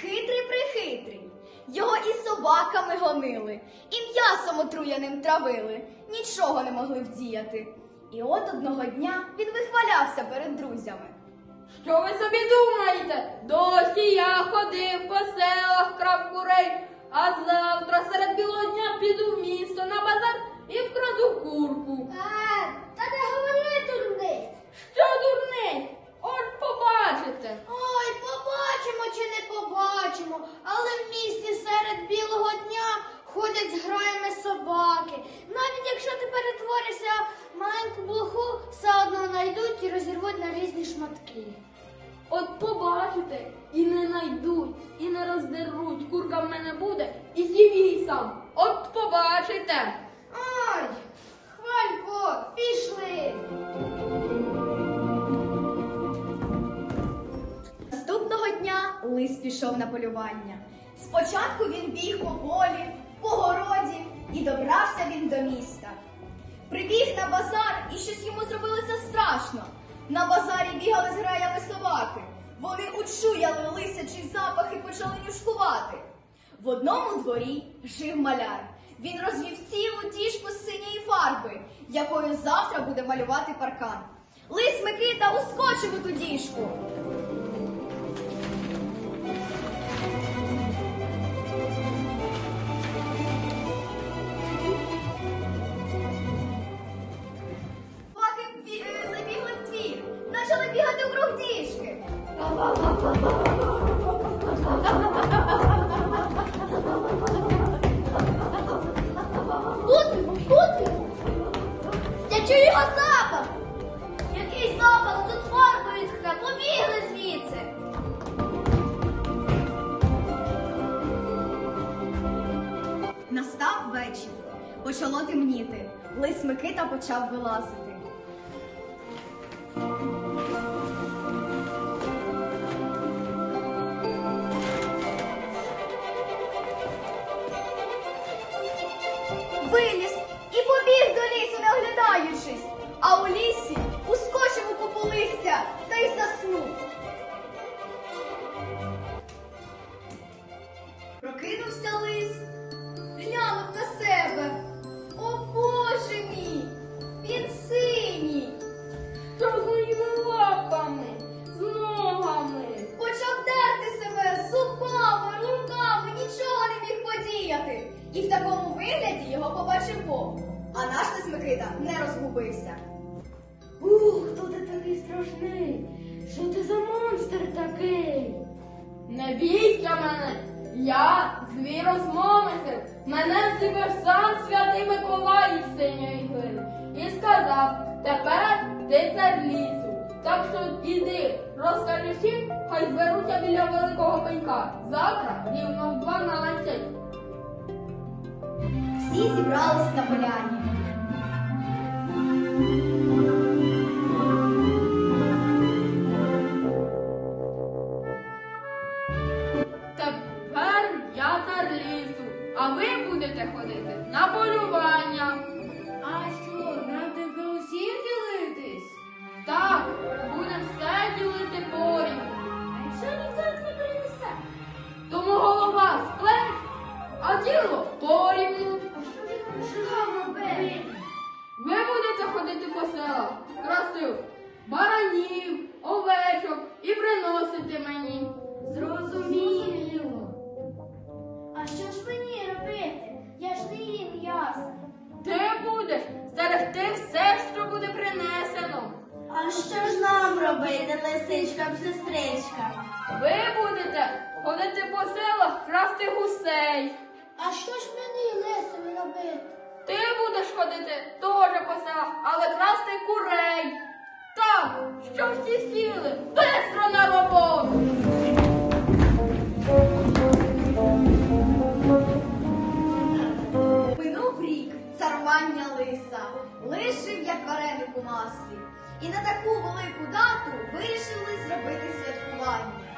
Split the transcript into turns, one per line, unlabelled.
Хитрий прихитрий, його і собаками гонили, і м'ясом отруяним травили, нічого не могли вдіяти. І от одного дня він вихвалявся перед друзями.
Що ви собі думаєте? Досі я ходив по селах крав курей, а завтра серед білого дня піду в місто на базар і вкраду
ходять з граями собаки. Навіть якщо ти перетворишся в маленьку блоху, все одно знайдуть і розірвуть на різні шматки.
От побачите, і не найдуть, і не роздеруть. Курка в мене буде, і з'їв її сам. От побачите.
Ай, хвалько, пішли.
Наступного дня лис пішов на полювання. Спочатку він біг по полі, по городі, і добрався він до міста. Прибіг на базар, і щось йому зробилося страшно. На базарі бігали з граями собаки. Вони учуяли лисячий запах і почали нюшкувати. В одному дворі жив маляр. Він розвів цілу діжку з синьої фарби, якою завтра буде малювати паркан. Лис Микита ускочив у ту діжку. Почало темніти. Лис Микита почав вилазити. Микита не розгубився.
Ух, хто ти такий страшний? Що ти за монстр такий?
Не бійся мене, я звір розмовисив. Мене зліпив сам святий Миколай із синьої глини і сказав, тепер ти цар лісу. Так що іди, розкажи всім, хай зберуться біля великого пенька. Завтра рівно в 12.
Всі зібрались на поляні.
А ви будете ходити на полювання.
А що, нам тебе усім ділитись?
Так, будемо все ділити порівну.
А якщо ніхто не принесе?
Тому голова з плеч, а тіло порівну.
А що ж нам робити?
Ви будете ходити по селах, красив баранів, овечок і приносити мені.
Зрозуміло. А що ж мені робити? Я ж не їм м'ясо.
Ти будеш стерегти все, що буде принесено.
А що ж нам робити, лисичкам, сестричкам?
Ви будете ходити по селах, красти гусей.
А що ж мені лисими робити?
Ти будеш ходити теж по селах, але красти курей. Так, що всі сіли, бистро на роботу.
Царування лиса, лишив як вареник у маслі. І на таку велику дату вирішили зробити святкування.